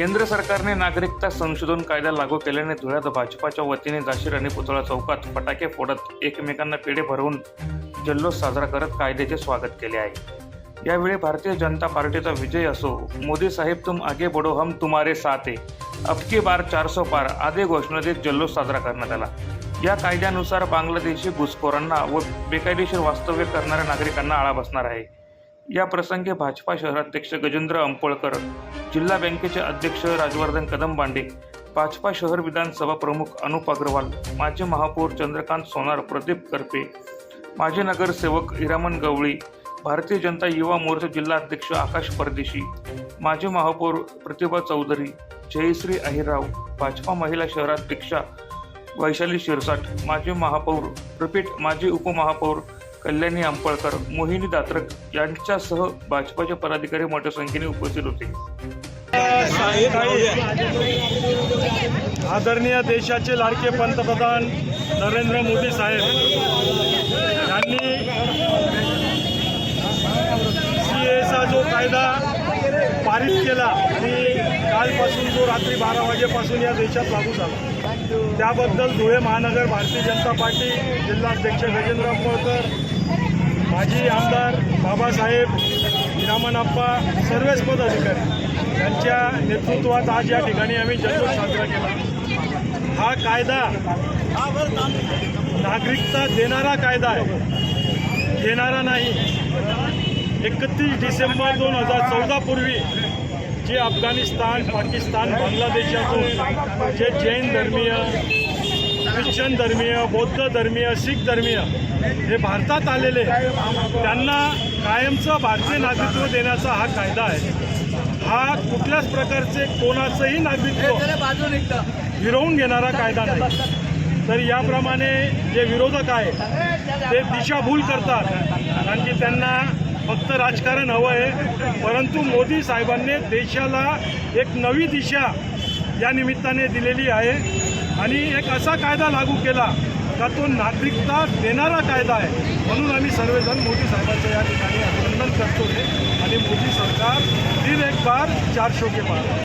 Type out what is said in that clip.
केंद्र सरकारने नागरिकता संशोधन कायदा लागू केल्याने धुळ्यात भाजपाच्या वतीने जाशीर आणि पुतळा चौकात फटाके फोडत एकमेकांना पेढे भरवून जल्लोष साजरा करत कायद्याचे स्वागत केले आहे. यावेळी भारतीय जनता पार्टीचा विजय असो मोदी साहेब तुम आगे बडो हम तुम्हारे साथे. है अबकी बार चारसो पार आदी घोषणा देत जल्लोष साजरा करण्यात आला. या कायद्यानुसार बांगलादेशी घुसखोरांना व बेकायदेशीर वास्तव्य करणाऱ्या नागरिकांना आळा बसणार आहे. या प्रसंगी भाजपा शहराध्यक्ष गजेंद्र अंपळकर जिल्हा बँकेचे अध्यक्ष राजवर्धन कदमबांडे भाजपा शहर विधानसभा प्रमुख अनुप अग्रवाल माजी महापौर चंद्रकांत सोनार प्रदीप करपे माजी नगरसेवक हिरामन गवळी भारतीय जनता युवा मोर्चा जिल्हा अध्यक्ष आकाश परदेशी माजी महापौर प्रतिभा चौधरी जयश्री अहिरराव भाजपा महिला शहराध्यक्षा वैशाली शिरसाट माजी महापौर रिपीट माजी उपमहापौर कल्याणी आंपळकर मोहिनी दात्रक यांच्यासह भाजपाचे पदाधिकारी मोठ्या संख्येने उपस्थित होते. आदरणीय देशाचे लाडके पंतप्रधान नरेंद्र मोदी साहेब. यांनी सी एचा जो कायदा पारित केला आणि कालपासून जो रात्री बारा वाजेपासून या देशात लागू झाला. त्याबद्दल धुळे महानगर भारतीय जनता पार्टी जिल्हाध्यक्ष गजेंद्र आंबोळकर माजी आमदार बाबासाहेब हिरामनप्पा सर्वच पदाधिकारी यांच्या नेतृत्वात आज या ठिकाणी आम्ही जल्लोष साजरा केला. हा कायदा नागरिकता देणारा कायदा आहे. घेणारा नाही. एकतीस डिसेंबर दोन हजार चौदा पूर्वी जे अफगाणिस्तान पाकिस्तान बांगलादेशातून जे जैन धर्मीय ख्रिश्चन धर्मीय बौद्ध धर्मीय शीख धर्मीय हे भारतात आलेले त्यांना कायमचं भारतीय नागरिकत्व देण्याचा हा कायदा आहे. हा कुठल्याच प्रकारचे कोणाचंही नागरिकत्व हिरवून घेणारा कायदा नाही. तर याप्रमाणे जे विरोधक आहे ते दिशाभूल करतात. कारण की त्यांना फक्त राजकारण हवं आहे. परंतु मोदी साहेबांनी देशाला एक नवी दिशा या निमित्ताने दिलेली आहे. आणि एक असा कायदा लागू केला का तो नागरिकता देणारा कायदा आहे. म्हणून आम्ही सर्वजण मोदी साहेबांचं या ठिकाणी अभिनंदन करतो आहे आणि मोदी सरकार फिर एक बार चार शोके के